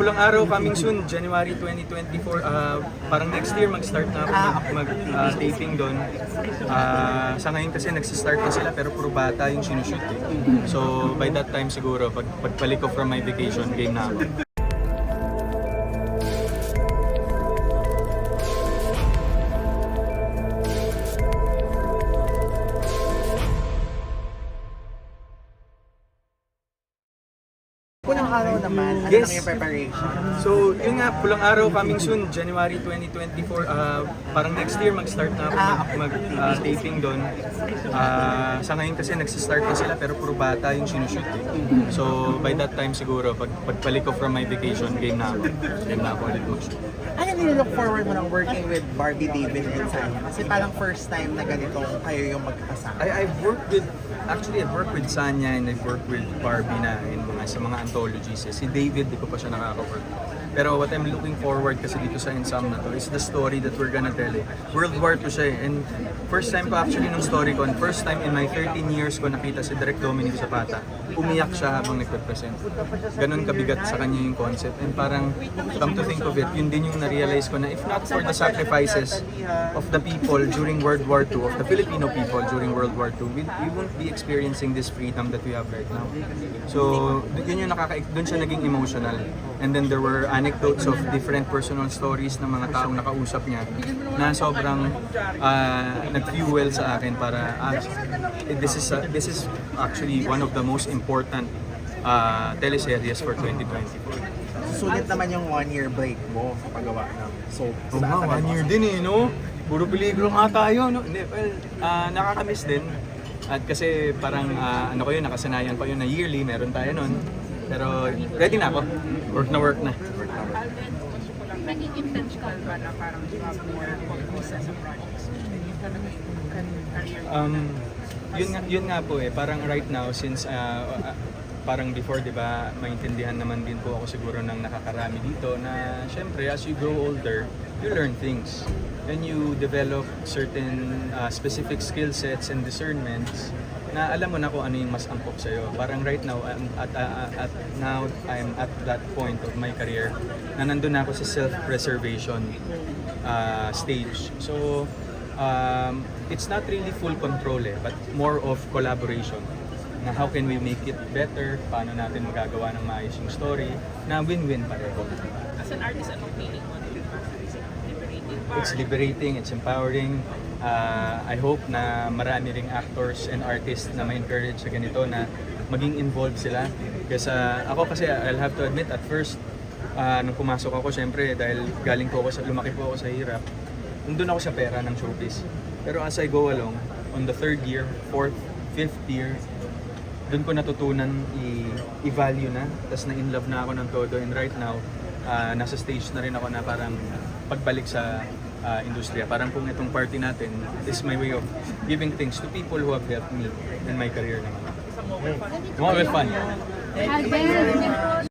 Pulang araw coming soon, January 2024. ah, parang next year mag-start na ako mag, mag ah, taping doon. Ah, sa ngayon kasi nagsistart na sila pero puro bata yung sinushoot eh. So by that time siguro, pag pagbalik ko from my vacation, game na ako. Araw naman, ano Yes. yung preparation? So, yun nga, pulang araw coming soon, January 2024. ah, parang next year mag-start na ako mag, mag ah, taping doon. Ah, sa ngayon kasi nagsistart na sila pero puro bata yung sinushoot eh. So, by that time siguro, pag pagbalik ko from my vacation, game na ako. Game na ako ulit mag-shoot. Ano nilook forward mo ng working with Barbie David and Sanya? Kasi parang first time na ganito kayo yung magkakasama. I, I've worked with, actually I've worked with Sanya and I've worked with Barbie na in mga, sa mga Eh. Si David, di ko pa siya nakaka-work. Pero what I'm looking forward kasi dito sa Ensam na to is the story that we're gonna tell eh. World War II siya eh. And first time ko actually nung story ko, and first time in my 13 years ko nakita si Direk Dominic Zapata. Umiyak siya habang nagpe-present. Ganon kabigat sa kanya yung concept. And parang, come to think of it, yun din yung na-realize ko na if not for the sacrifices of the people during World War II, of the Filipino people during World War II, we, we won't be experiencing this freedom that we have right now. So, yun yung nakaka doon siya naging emotional. And then there were anecdotes of different personal stories ng mga taong nakausap niya na sobrang ah, nag-fuel sa akin para ah, this is a- this is actually one of the most important uh, teleseries for 2024. Sulit naman yung one year break mo sa paggawa ng soap. Oo nga, one year din eh, no? Puro pelikula nga tayo, no? Hindi, well, ah, nakakamiss din. At kasi parang, ah, ano ko yun, nakasanayan ko yun na yearly, meron tayo nun. Pero ready na ako. Work na work na. naging intentional ba na parang you have more focus as a. Um, yun nga, yun nga po eh, parang right now, since ah, ah, parang before, di ba, maintindihan naman din po ako siguro ng nakakarami dito na syempre, as you grow older, you learn things. And you develop certain ah, specific skill sets and discernments na alam mo na kung ano yung mas angkop sa'yo. Parang right now, I'm at, ah, ah, at now, I'm at that point of my career na nandun na ako sa self-preservation ah, stage. So, um, it's not really full control eh, but more of collaboration. Na how can we make it better? Paano natin magagawa ng maayos yung story na win-win pareho. As an artist, anong feeling mo? Liberating? It's liberating, it's empowering. Uh, I hope na marami ring actors and artists na ma-encourage sa ganito na maging involved sila. Kasi ako kasi I'll have to admit at first, uh, nung pumasok ako, syempre dahil galing po ako sa, lumaki po ako sa hirap, nandun ako sa pera ng showbiz. Pero as I go along, on the third year, fourth, fifth year, doon ko natutunan i- i-value na. Tapos na-in love na ako ng todo. And right now, ah, nasa stage na rin ako na parang pagbalik sa ah, industriya. Parang kung itong party natin, this is my way of giving things to people who have helped me in my career naman. Mobile fun. Albert,